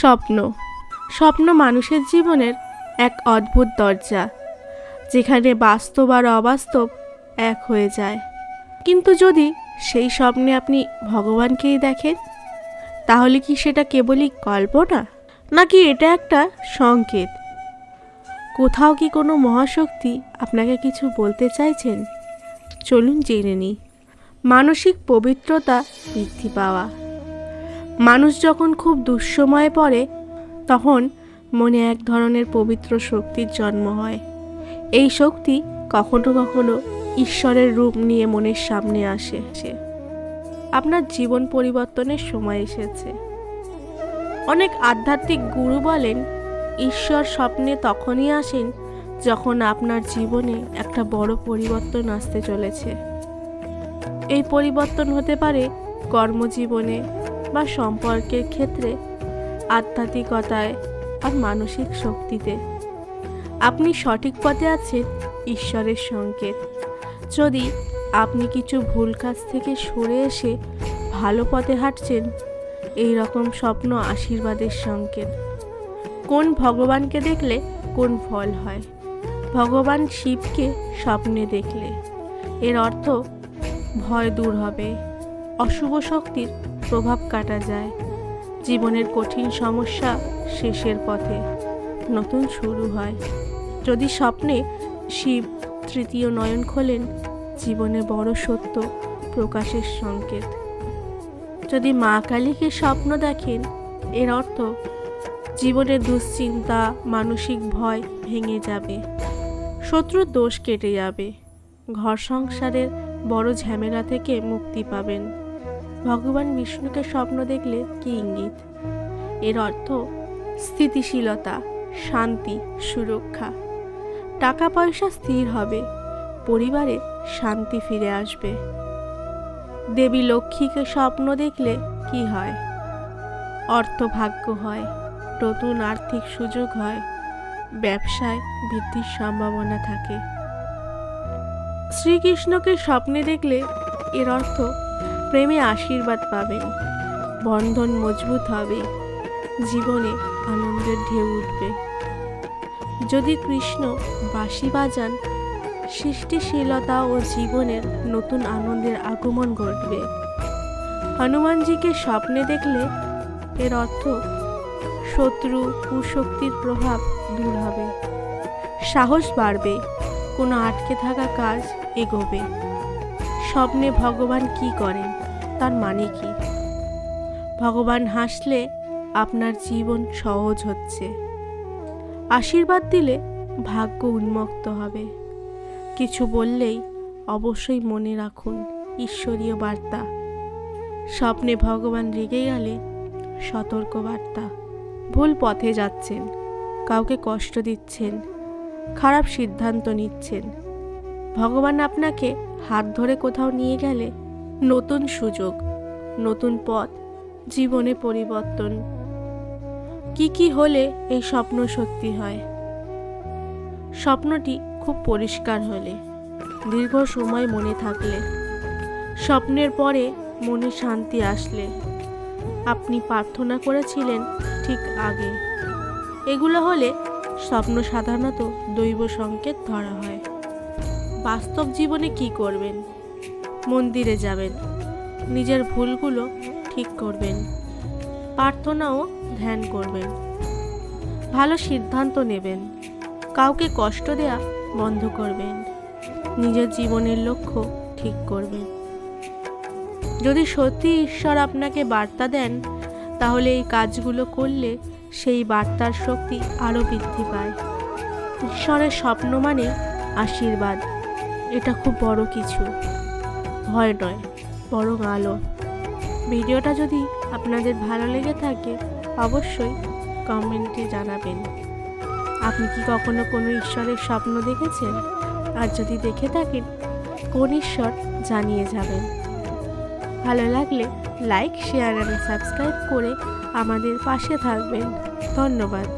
স্বপ্ন। স্বপ্ন মানুষের জীবনের এক অদ্ভুত দরজা, যেখানে বাস্তব আর অবাস্তব এক হয়ে যায়। কিন্তু যদি সেই স্বপ্নে আপনি ভগবানকেই দেখেন, তাহলে কি সেটা কেবলই কল্পনা? নাকি এটা একটা সংকেত? কোথাও কি কোনো মহাশক্তি আপনাকে কিছু বলতে চাইছেন? চলুন জেনে নিই। মানসিক পবিত্রতা বৃদ্ধি পাওয়া। মানুষ যখন খুব দুঃসময়ে পড়ে, তখন মনে এক ধরনের পবিত্র শক্তির জন্ম হয়। এই শক্তি কখনো কখনো ঈশ্বরের রূপ নিয়ে মনের সামনে আসে। আপনার জীবন পরিবর্তনের সময় এসেছে। অনেক আধ্যাত্মিক গুরু বলেন, ঈশ্বর স্বপ্নে তখনই আসেন যখন আপনার জীবনে একটা বড় পরিবর্তন আসতে চলেছে। এই পরিবর্তন হতে পারে কর্মজীবনে বা সম্পর্কের ক্ষেত্রে, আধ্যাত্মিকতায় আর মানসিক শক্তিতে। আপনি সঠিক পথে আছেন ঈশ্বরের সংকেত যদি আপনি কিছু ভুল কাজ থেকে সরে এসে ভালো পথে হাঁটছেন, এই রকম স্বপ্ন আশীর্বাদের সংকেত। কোন ভগবানকে দেখলে কোন ফল হয়? ভগবান শিবকে স্বপ্নে দেখলে। এর অর্থ ভয় দূর হবে, অশুভ শক্তির প্রভাব কাটা যায়। জীবনের কঠিন সমস্যা শেষের পথে নতুন শুরু হয়। যদি স্বপ্নে শিব তৃতীয় নয়ন খোলেন, জীবনে বড় সত্য প্রকাশের সংকেত। যদি মা কালীকে স্বপ্ন দেখেন, এর অর্থ জীবনে দুশ্চিন্তা, মানসিক ভয় ভেঙে যাবে। শত্রুর দোষ কেটে যাবে। ঘর সংসারের বড় ঝামেলা থেকে মুক্তি পাবেন। ভগবান বিষ্ণুকে স্বপ্ন দেখলে কি ইঙ্গিত? এর অর্থ, স্থিতিশীলতা, শান্তি, সুরক্ষা। টাকা পয়সা স্থির হবে, পরিবারে শান্তি ফিরে আসবে। দেবী লক্ষ্মীকে স্বপ্ন দেখলে কি হয়? অর্থ ভাগ্য হয়, নতুন আর্থিক সুযোগ হয়, ব্যবসায় বৃদ্ধির সম্ভাবনা থাকে। শ্রীকৃষ্ণকে স্বপ্নে দেখলে এর অর্থ প্রেমে আশীর্বাদ পাবেন। বন্ধন মজবুত হবে। জীবনে আনন্দের ঢেউ উঠবে। যদি কৃষ্ণ বাঁশি বাজান, সৃষ্টিশীলতা ও জীবনের নতুন আনন্দের আগমন ঘটবে। হনুমানজিকে স্বপ্নে দেখলে এর অর্থ শত্রু কুশক্তির প্রভাব দূর হবে। সাহস বাড়বে। কোনো আটকে থাকা কাজ এগোবে। স্বপ্নে ভগবান কি করেন, তার মানে কি? ভগবান হাসলে আপনার জীবন সহজ হচ্ছে। আশীর্বাদ দিলে ভাগ্য উন্মুক্ত হবে। কিছু বললেই অবশ্যই মনে রাখুন ঈশ্বরীয় বার্তা। স্বপ্নে ভগবান রেগে গেলে সতর্ক বার্তা। ভুল পথে যাচ্ছেন, কাউকে কষ্ট দিচ্ছেন, খারাপ সিদ্ধান্ত নিচ্ছেন। ভগবান আপনাকে হাত ধরে কোথাও নিয়ে গেলে নতুন সুযোগ, নতুন পথ, জীবনে পরিবর্তন। কি কি হলে এই স্বপ্ন সত্যি হয়? স্বপ্নটি খুব পরিষ্কার হলে, দীর্ঘ সময় মনে থাকলে, স্বপ্নের পরে মনে শান্তি আসলে। আপনি প্রার্থনা করেছিলেন ঠিক আগে। এগুলো হলে স্বপ্ন সাধারণত দৈব সংকেত ধরা হয়। বাস্তব জীবনে কি করবেন? মন্দিরে যাবেন। নিজের ভুলগুলো ঠিক করবেন। প্রার্থনা ও ধ্যান করবেন। ভালো সিদ্ধান্ত নেবেন। কাউকে কষ্ট দেয়া বন্ধ করবেন। নিজের জীবনের লক্ষ্য ঠিক করবেন। যদি সত্যি ঈশ্বর আপনাকে বার্তা দেন, তাহলে এই কাজগুলো করলে সেই বার্তার শক্তি আরও বৃদ্ধি পায়। ঈশ্বরের স্বপ্ন মানে আশীর্বাদ। এটা খুব বড় কিছু। ভয় নয়, বরং আলো। ভিডিওটা যদি আপনাদের ভালো লেগে থাকে, অবশ্যই কমেন্টে জানাবেন। আপনি কি কখনো কোনো ঈশ্বরের স্বপ্ন দেখেছেন? আর যদি দেখে থাকেন, কোন ঈশ্বর জানিয়ে যাবেন? ভালো লাগলে লাইক, শেয়ার অ্যান্ড সাবস্ক্রাইব করে আমাদের পাশে থাকবেন। ধন্যবাদ।